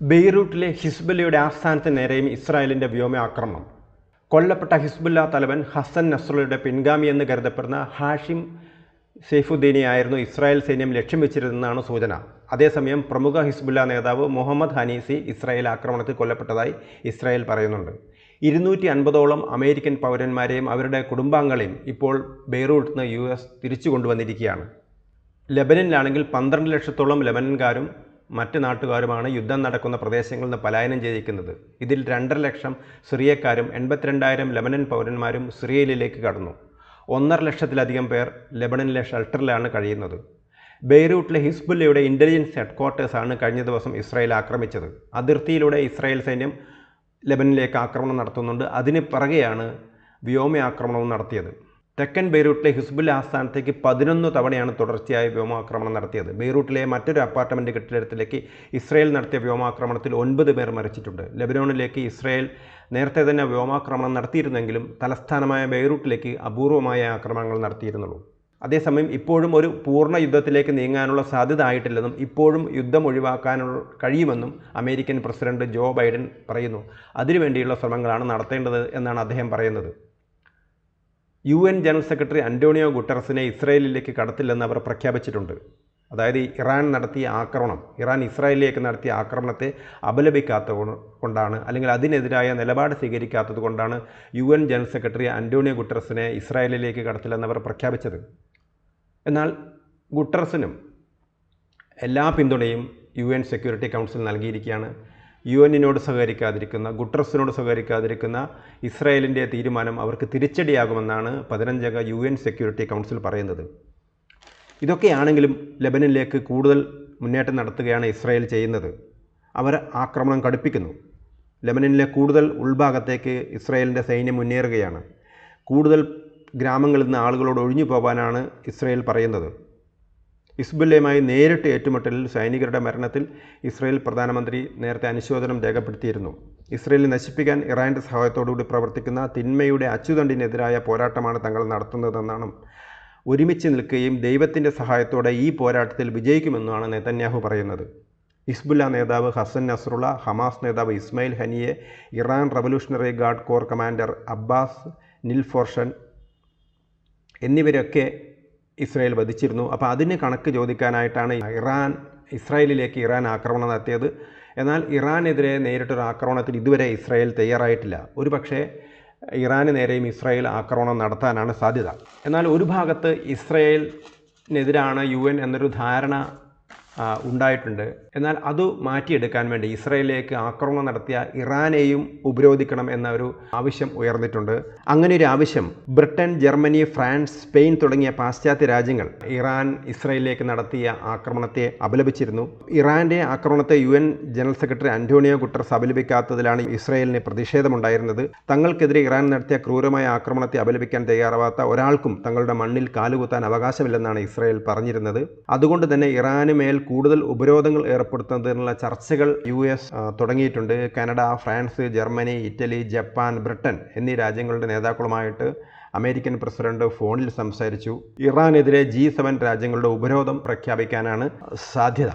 ബെയ്റൂട്ടിലെ ഹിസ്ബുല്ലയുടെ ആസ്ഥാനത്തിന് നേരെയും ഇസ്രായേലിന്റെ വ്യോമാക്രമണം. കൊല്ലപ്പെട്ട ഹിസ്ബുല്ല തലവൻ ഹസൻ നസ്രുള്ളയുടെ പിൻഗാമിയെന്ന് കരുതപ്പെടുന്ന ഹാഷിം സെയ്ഫുദ്ദീനെയായിരുന്നു ഇസ്രായേൽ സൈന്യം ലക്ഷ്യം വെച്ചിരുന്നതെന്നാണ് സൂചന. അതേസമയം പ്രമുഖ ഹിസ്ബുല്ല നേതാവ് മുഹമ്മദ് ഹനീസി ഇസ്രായേൽ ആക്രമണത്തിൽ കൊല്ലപ്പെട്ടതായി ഇസ്രായേൽ പറയുന്നുണ്ട്. ഇരുന്നൂറ്റി അൻപതോളം അമേരിക്കൻ പൗരന്മാരെയും അവരുടെ കുടുംബാംഗങ്ങളെയും ഇപ്പോൾ ബെയ്റൂട്ടിൽ നിന്ന് യു എസ് തിരിച്ചു കൊണ്ടുവന്നിരിക്കുകയാണ്. ലെബനനിലാണെങ്കിൽ പന്ത്രണ്ട് ലക്ഷത്തോളം ലെബനൻകാരും മറ്റ് നാട്ടുകാരുമാണ് യുദ്ധം നടക്കുന്ന പ്രദേശങ്ങളിൽ നിന്ന് പലായനം ചെയ്തിരിക്കുന്നത്. ഇതിൽ രണ്ടര ലക്ഷം സിറിയക്കാരും എൺപത്തിരണ്ടായിരം ലെബനൻ പൗരന്മാരും സിറിയയിലേക്ക് കടന്നു. ഒന്നര ലക്ഷത്തിലധികം പേർ ലെബനനിലെ ഷെൽട്ടറിലാണ് കഴിയുന്നത്. ബെയ്റൂട്ടിലെ ഹിസ്ബുല്ലയുടെ ഇന്റലിജൻസ് ഹെഡ്ക്വാർട്ടേഴ്സാണ് കഴിഞ്ഞ ദിവസം ഇസ്രായേൽ ആക്രമിച്ചത്. അതിർത്തിയിലൂടെ ഇസ്രായേൽ സൈന്യം ലെബനിലേക്ക് ആക്രമണം നടത്തുന്നുണ്ട്. അതിന് പിറകെയാണ് വ്യോമയാക്രമണവും നടത്തിയത്. തെക്കൻ ബെയ്റൂട്ടിലെ ഹിസ്ബുൽ ആസ്ഥാനത്തേക്ക് പതിനൊന്ന് തവണയാണ് തുടർച്ചയായി വ്യോമാക്രമണം നടത്തിയത്. ബെയ്റൂട്ടിലെ മറ്റൊരു അപ്പാർട്ട്മെന്റ് കെട്ടിടത്തിലേക്ക് ഇസ്രയേൽ നടത്തിയ വ്യോമാക്രമണത്തിൽ ഒൻപത് പേർ മരിച്ചിട്ടുണ്ട്. ലെബനോണിലേക്ക് ഇസ്രയേൽ നേരത്തെ തന്നെ വ്യോമാക്രമണം നടത്തിയിരുന്നെങ്കിലും തലസ്ഥാനമായ ബെയ്റൂട്ടിലേക്ക് അപൂർവമായ ആക്രമണങ്ങൾ നടത്തിയിരുന്നുള്ളൂ. അതേസമയം ഇപ്പോഴും ഒരു പൂർണ യുദ്ധത്തിലേക്ക് നീങ്ങാനുള്ള സാധ്യത ആയിട്ടില്ലെന്നും ഇപ്പോഴും യുദ്ധം ഒഴിവാക്കാനുള്ള കഴിയുമെന്നും അമേരിക്കൻ പ്രസിഡന്റ് ജോ ബൈഡൻ പറയുന്നു. അതിനുവേണ്ടിയുള്ള ശ്രമങ്ങളാണ് നടത്തേണ്ടത് എന്നാണ് അദ്ദേഹം പറയുന്നത്. U N general secretary Antonio ഗുട്ടറസിനെ ഇസ്രായേലിലേക്ക് കടത്തില്ലെന്ന് അവർ പ്രഖ്യാപിച്ചിട്ടുണ്ട്. അതായത് ഇറാൻ നടത്തിയ ആക്രമണം ഇറാൻ ഇസ്രായേലിലേക്ക് നടത്തിയ ആക്രമണത്തെ അപലപിക്കാത്ത കൊണ്ടാണ് അല്ലെങ്കിൽ അതിനെതിരായ നിലപാട് സ്വീകരിക്കാത്തത് കൊണ്ടാണ് U N general secretary Antonio ഗുട്ടറസിനെ ഇസ്രായേലിലേക്ക് കടത്തില്ലെന്ന് അവർ പ്രഖ്യാപിച്ചത്. എന്നാൽ ഗുട്ടറസിനും എല്ലാ പിന്തുണയും യു എൻ സെക്യൂരിറ്റി കൗൺസിൽ നൽകിയിരിക്കുകയാണ്. യു എന്നിനോട് സഹകരിക്കാതിരിക്കുന്ന ഗുട്രസിനോട് സഹകരിക്കാതിരിക്കുന്ന ഇസ്രായേലിന്റെ തീരുമാനം അവർക്ക് തിരിച്ചടിയാകുമെന്നാണ് പതിനഞ്ചംഗ യു എൻ സെക്യൂരിറ്റി കൗൺസിൽ പറയുന്നത്. ഇതൊക്കെയാണെങ്കിലും ലെബനിലേക്ക് കൂടുതൽ മുന്നേറ്റം നടത്തുകയാണ് ഇസ്രായേൽ ചെയ്യുന്നത്. അവർ ആക്രമണം കടുപ്പിക്കുന്നു. ലെബനനിലെ കൂടുതൽ ഉൾഭാഗത്തേക്ക് ഇസ്രായേലിന്റെ സൈന്യം മുന്നേറുകയാണ്. കൂടുതൽ ഗ്രാമങ്ങളിൽ നിന്ന് ആളുകളോട് ഒഴിഞ്ഞു പോകാനാണ് ഇസ്രായേൽ പറയുന്നത്. ഹിസ്ബുല്ലയുമായി നേരിട്ട് ഏറ്റുമുട്ടലിൽ സൈനികരുടെ മരണത്തിൽ ഇസ്രയേൽ പ്രധാനമന്ത്രി നേരത്തെ അനുശോചനം രേഖപ്പെടുത്തിയിരുന്നു. ഇസ്രയേലിനെ നശിപ്പിക്കാൻ ഇറാന്റെ സഹായത്തോടുകൂടി പ്രവർത്തിക്കുന്ന തിന്മയുടെ അച്ചുതണ്ടിനെതിരായ പോരാട്ടമാണ് തങ്ങൾ നടത്തുന്നതെന്നാണ് ഒരുമിച്ച് നിൽക്കുകയും ദൈവത്തിന്റെ സഹായത്തോടെ ഈ പോരാട്ടത്തിൽ വിജയിക്കുമെന്നാണ് നെതന്യാഹു പറയുന്നത്. ഹിസ്ബുല്ല നേതാവ് ഹസൻ നസ്രുള്ള ഹമാസ് നേതാവ് Ismail Haniyeh Iran revolutionary guard corps commander Abbas Nilforoushan എന്നിവരൊക്കെ Israel വധിച്ചിരുന്നു. അപ്പോൾ അതിന് കണക്ക് ചോദിക്കാനായിട്ടാണ് ഇറാൻ ഇസ്രായേലിലേക്ക് ഇറാൻ ആക്രമണം നടത്തിയത്. എന്നാൽ ഇറാനെതിരെ നേരിട്ടൊരു ആക്രമണത്തിൽ ഇതുവരെ ഇസ്രായേൽ തയ്യാറായിട്ടില്ല. ഒരു പക്ഷേ ഇറാന് നേരെയും ഇസ്രായേൽ ആക്രമണം നടത്താനാണ് സാധ്യത. എന്നാൽ ഒരു ഭാഗത്ത് ഇസ്രായേലിനെതിരാണ് യു എന്നൊരു ധാരണ ഉണ്ടായിട്ടുണ്ട്. എന്നാൽ അത് മാറ്റിയെടുക്കാൻ വേണ്ടി ഇസ്രയേലിലേക്ക് ആക്രമണം നടത്തിയ ഇറാനെയും ഉപരോധിക്കണം എന്ന ഒരു ആവശ്യം ഉയർന്നിട്ടുണ്ട്. അങ്ങനെ ഒരു ആവശ്യം ബ്രിട്ടൻ ജർമ്മനി ഫ്രാൻസ് സ്പെയിൻ തുടങ്ങിയ പാശ്ചാത്യ രാജ്യങ്ങൾ ഇറാൻ ഇസ്രയേലിലേക്ക് നടത്തിയ ആക്രമണത്തെ അപലപിച്ചിരുന്നു. ഇറാന്റെ ആക്രമണത്തെ U general secretary Antonio Guterres അപലപിക്കാത്തതിലാണ് ഇസ്രയേലിന് പ്രതിഷേധമുണ്ടായിരുന്നത്. തങ്ങൾക്കെതിരെ ഇറാൻ നടത്തിയ ക്രൂരമായ ആക്രമണത്തെ അപലപിക്കാൻ തയ്യാറാവാത്ത ഒരാൾക്കും തങ്ങളുടെ മണ്ണിൽ കാലുകുത്താൻ അവകാശമില്ലെന്നാണ് ഇസ്രയേൽ പറഞ്ഞിരുന്നത്. അതുകൊണ്ട് തന്നെ ഇറാന് മേൽ കൂടുതൽ ഉപരോധങ്ങൾ ഏർപ്പെടുത്തുന്നതിനുള്ള ചർച്ചകൾ യു എസ് തുടങ്ങിയിട്ടുണ്ട്. Canada France Germany Italy Japan Britain എന്നീ രാജ്യങ്ങളുടെ നേതാക്കളുമായിട്ട് അമേരിക്കൻ പ്രസിഡന്റ് ഫോണിൽ സംസാരിച്ചു. ഇറാനെതിരെ ജി സെവൻ രാജ്യങ്ങളുടെ ഉപരോധം പ്രഖ്യാപിക്കാനാണ് സാധ്യത.